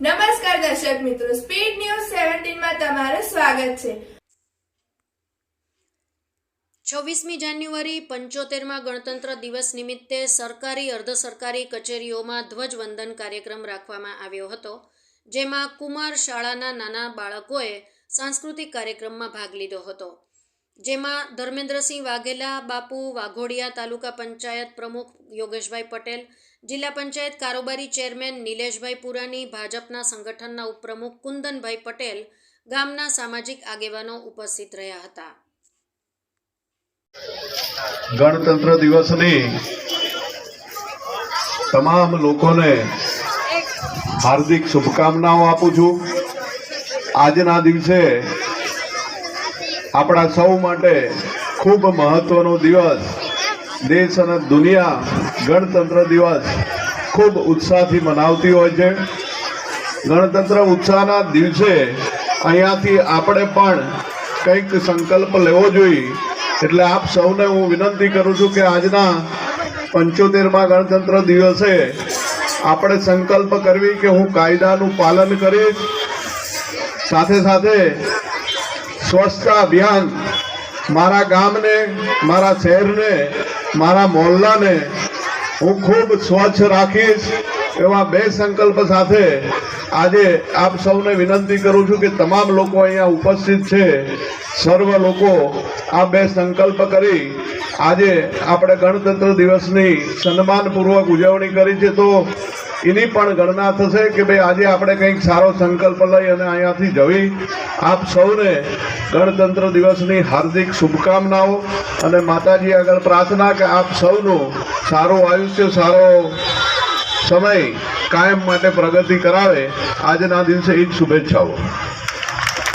નમસ્કાર દર્શક મિત્રો સ્પીડ ન્યૂઝ સેવન્ટીનમાં તમારું સ્વાગત છે. છવ્વીસમી જાન્યુઆરી પંચોતેરમાં ગણતંત્ર દિવસ નિમિત્તે સરકારી અર્ધ સરકારી કચેરીઓમાં ધ્વજવંદન કાર્યક્રમ રાખવામાં આવ્યો હતો, જેમાં કુમાર શાળાના નાના બાળકોએ સાંસ્કૃતિક કાર્યક્રમમાં ભાગ લીધો હતો. જેમાં ધર્મેન્દ્રસિંહ વાઘેલા બાપુ વાઘોડિયા તાલુકા પંચાયત પ્રમુખ યોગેશભાઈ પટેલ જિલ્લા પંચાયત કારોબારી ચેરમેન નિલેશભાઈ પુરાણી ભાજપના સંગઠનના ઉપપ્રમુખ કુંદનભાઈ પટેલ ગામના સામાજિક આગેવાનો ઉપસ્થિત રહ્યા હતા. ગણતંત્ર દિવસની તમામ લોકોને હાર્દિક શુભકામનાઓ આપું છું. આજના દિવસે આપણા સૌ માટે ખૂબ મહત્વનો દિવસ. દેશ અને દુનિયા ગણતંત્ર દિવસ ખૂબ ઉત્સાહથી મનાવતી હોય છે. ગણતંત્ર ઉત્સાહના દિવસે અહીંયાથી આપણે પણ કંઈક સંકલ્પ લેવો જોઈએ. એટલે આપ સૌને હું વિનંતી કરું છું કે આજના પંચોતેરમાં ગણતંત્ર દિવસે આપણે સંકલ્પ કરવી કે હું કાયદાનું પાલન કરીશ. સાથે સાથે સ્વચ્છતા અભિયાન મારા ગામને, મારા શહેરને, મારા મોહલ્લાને હું ખૂબ સ્વચ્છ રાખીશ એવા બે સંકલ્પ સાથે આજે આપ સૌને વિનંતી કરું છું કે તમામ લોકો અહીંયા ઉપસ્થિત છે. સર્વ લોકો આ બે સંકલ્પ કરી આજે આપણે ગણતંત્ર દિવસની સન્માનપૂર્વક ઉજવણી કરી છે. તો એની પણ ગણના થશે કે ભાઈ આજે આપણે કંઈક સારો સંકલ્પ લઈ અને અહીંયાથી જવી. આપ સૌને ગણતંત્ર દિવસની હાર્દિક શુભકામનાઓ અને માતાજી આગળ પ્રાર્થના કે આપ સૌનું સારું આયુષ્ય, સારો સમય કાયમ માટે પ્રગતિ કરાવે. આજના દિવસે એ જ શુભેચ્છાઓ.